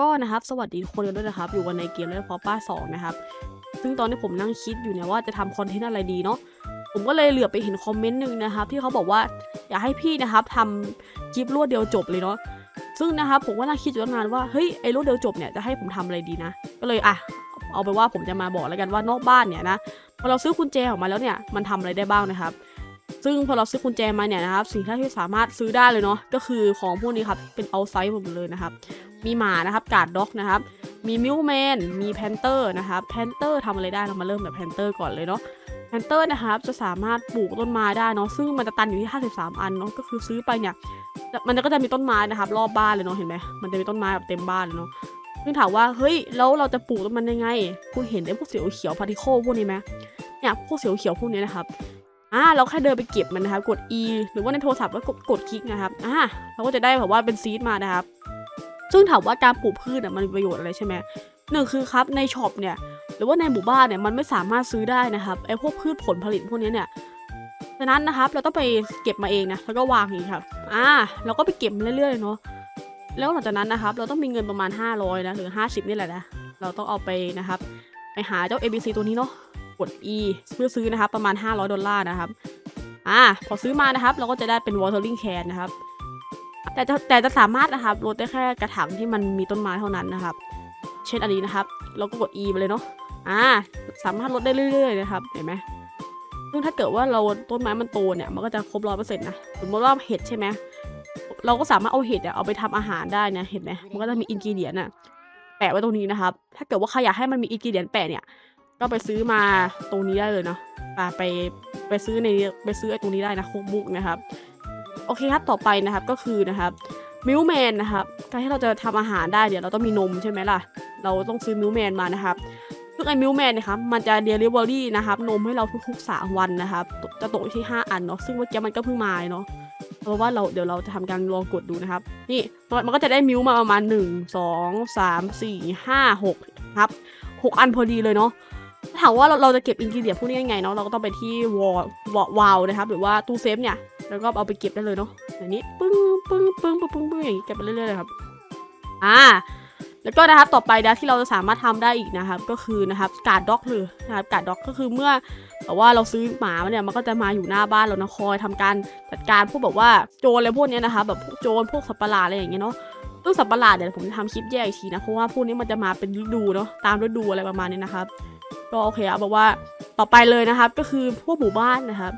ก็นะครับสวัสดีทุกคนกันด้วยนะครับ อยู่กันในเกมเล่นพอป้าสองนะครับ ซึ่งตอนที่ผมนั่งคิดอยู่เนี่ยว่าจะทำคอนเทนต์อะไรดีเนาะผมก็เลยเหลือไปเห็นคอมเมนต์หนึ่งนะครับ ที่เขาบอกว่าอยากให้พี่นะครับทำคลิปรวดเดียวจบเลยเนาะซึ่งนะครับผมก็นั่งคิดอยู่ตั้งนานว่าเฮ้ยไอ้รวดเดียวจบเนี่ยจะให้ผมทำอะไรดีนะ ก็เลยอะเอาไปว่าผมจะมาบอกแล้วกันว่านอกบ้านเนี่ยนะพอเราซื้อกุญแจออกมาแล้วเนี่ยมันทำอะไรได้บ้างนะครับ ซึ่งพอเราซื้อกุญแจมาเนี่ยนะครับสิ่งที่สามารถซื้อได้เลยเนาะก็คือของพวกนี้ครับเป็นเอาไซส์หมดเลยนะครับ มีหมานะครับการ์ดด็อกนะครับ มีมิวแมนมีแพนเตอร์นะครับแพนเตอร์ทำอะไรได้เรามาเริ่มแบบแพนเตอร์ก่อนเลยเนาะแพนเตอร์นะครับจะสามารถปลูกต้นไม้ได้เนาะซึ่งมันจะตันอยู่ที่ 53 อันเนาะก็คือซื้อไปเนี่ยมันก็จะมีต้นไม้นะครับ รอบบ้านเลยเนาะเห็นไหมมันจะมีต้นไม้แบบเต็มบ้านเลยเนาะซึ่งถามว่าเฮ้ยแล้วเราจะปลูกต้นมันยังไงคุณเห็นไอ้พวกเสียวเขียวพาร์ติเคิลพวกนี้ไหมเนี่ยพวกเสียวเขียวพวกนี้นะครับอ่าเราแค่เดินไปเก็บมันนะครับกด E หรือว่าในโทรศัพท์ก็กดกดคลิกนะครับอ่าเราก็จะได้แบบว่าเป็นซีดมานะครับ ซึ่งถามว่าการปลูกพืชอะมันมีประโยชน์อะไรใช่ไหมหนึ่งคือครับในช็อปเนี่ยหรือว่าในหมู่บ้านเนี่ยมันไม่สามารถซื้อได้นะครับไอ้พวกพืชผลผลิตพวกนี้เนี่ยฉะนั้นนะครับเราต้องไปเก็บมาเองนะแล้วก็วางอย่างนี้ครับอ่าเราก็ไปเก็บมาเรื่อยๆเนาะแล้วหลังจากนั้นนะครับ เราต้องมีเงินประมาณ 500นะหรือ 50 นี่แหละนะเราต้องเอาไปนะครับ ไปหาเจ้า ABC ตัวนี้เนาะกด E เพื่อซื้อนะครับประมาณ 500 ดอลลาร์นะครับอ่าพอซื้อมานะครับ เราก็จะได้เป็น watering can นะครับ แต่จะแต่จะสามารถนะครับลดได้แค่กระถางที่มันมีต้นไม้เท่านั้นนะครับ เช่นอันนี้นะครับ เราก็กด E ไปเลยเนาะอ่าสามารถลดได้เรื่อยๆนะครับเห็นไหมซึ่งถ้าเกิดว่าเราต้นไม้มันโตเนี่ยมันก็จะครบร้อยเปอร์เซ็นต์นะสมมติว่าเห็ดใช่ไหมเราก็สามารถเอาเห็ดเนี่ยเอาไปทำอาหารได้นะเห็นไหมมันก็จะมีอินกิเดียนอะแปะไว้ตรงนี้นะครับ ถ้าเกิดว่าใครอยากให้มันมีอินกิเดียนแปะเนี่ย ก็ไปซื้อมาตรงนี้ได้เลยเนาะไปไปซื้อในไปซื้อไอ้ตรงนี้ได้นะคุกบุกนะครับ โอเคครับต่อไปนะครับก็คือนะครับมิลแมนนะครับการที่เราจะทำอาหารได้เดี๋ยวเราต้องมีนมใช่ไหมล่ะ เราต้องซื้อมิลแมนมานะครับซึ่งไอ้มิลแมนเนี่ยครับมันจะเดลิเวอรี่นะครับนมให้เราทุกๆสามวันนะครับ จะตกที่ 5 อันเนาะซึ่งเมื่อกี้มันก็เพิ่งมาเนาะเพราะว่าเราเดี๋ยวเราจะทำการลองกดดูนะครับ นี่มันก็จะได้มิลมาประมาณ 1 2 3 4 5 6ครับ6 อันพอดีเลยเนาะถามว่าเราเราจะเก็บอินกิเดียพวกนี้ยังไงเนาะเราก็ต้องไปที่วอลวาลนะครับ หรือว่าตู้เซฟเนี่ย แล้วก็เอาไปเก็บได้เลยเนาะอย่างนี้ปึ้งปึ้งปึ้งปึ้งปึ้งปึ้งอย่างนี้เก็บไปเรื่อยๆเลยครับ อ่า แล้วก็นะครับต่อไปนะที่เราจะสามารถทำได้อีกนะครับ ก็คือนะครับการ์ดด็อกเลยนะครับการ์ดด็อกก็คือเมื่อแบบว่าเราซื้อหมามาเนี่ยมันก็จะมาอยู่หน้าบ้านเรานะคอยทำการจัดการพวกแบบว่าโจรอะไรพวกเนี้ยนะคะแบบพวกโจรพวกสัตว์ประหลาดอะไรอย่างเงี้ยเนาะซึ่งสัตว์ประหลาดเดี๋ยวผมจะทำคลิปแยกอีกทีนะเพราะว่าพวกนี้มันจะมาเป็นฤดูเนาะตามฤดูอะไรประมาณนี้นะครับ ก็โอเคอะบอกว่าต่อไปเลยนะครับ ก็คือพวกหมู่บ้านนะครับ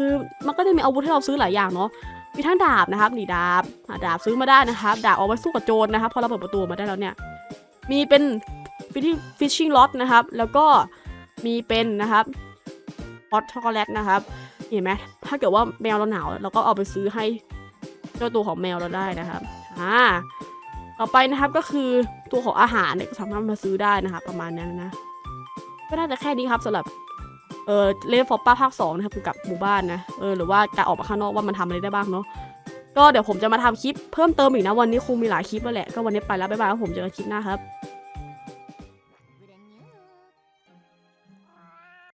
คือมันก็จะมีอาวุธให้เราซื้อหลายอย่างเนาะมีทั้งดาบนะครับนี่ดาบดาบซื้อมาได้นะครับดาบเอาไว้สู้กับโจรนะครับพอเราเปิดประตูมาได้แล้วเนี่ยมีเป็นฟิชชิ่งล็อตนะครับ แล้วก็มีเป็นนะครับฮอตช็อกโกแลตนะครับเห็นไหมถ้าเกิดว่าแมวเราหนาวเราก็เอาไปซื้อให้เจ้าตัวของแมวเราได้นะครับอ่าต่อไปนะครับก็คือตัวของอาหารเนี่ยก็สามารถมาซื้อได้นะครับประมาณนั้นนะก็น่าจะแค่นี้ครับสำหรับ เออเล่นฟอปป้าภาคสองนะครับกับหมู่บ้านนะเออหรือว่าการออกมาข้างนอกว่ามันทำอะไรได้บ้างเนาะก็เดี๋ยวผมจะมาทำคลิปเพิ่มเติมอีกนะวันนี้คงมีหลายคลิปแล้วแหละก็วันนี้ไปแล้วบ๊ายบายผมเจอกันคลิปหน้าครับ